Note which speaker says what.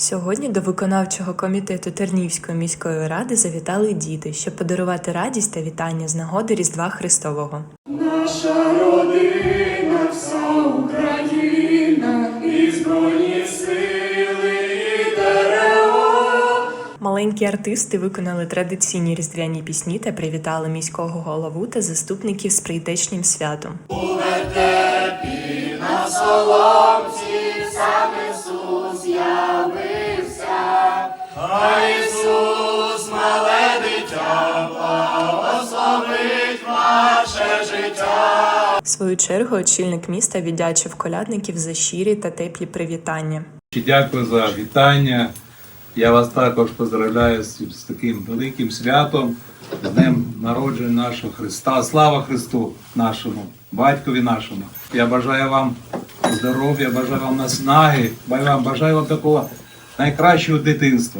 Speaker 1: Сьогодні до виконавчого комітету Тернівської міської ради завітали діти, щоб подарувати радість та вітання з нагоди Різдва Христового.
Speaker 2: Наша родина, вся Україна, і збройні сили, і ТРО.
Speaker 1: Маленькі артисти виконали традиційні різдвяні пісні та привітали міського голову та заступників з прийдешнім святом.
Speaker 2: На соломці
Speaker 1: Свою чергу очільник міста віддячив колядників за щирі та теплі привітання.
Speaker 3: Дякую за вітання. Я вас також поздравляю з, таким великим святом, з днем народження нашого Христа. Слава Христу нашому, батькові нашому. Я бажаю вам здоров'я, бажаю вам наснаги, бажаю вам такого найкращого дитинства.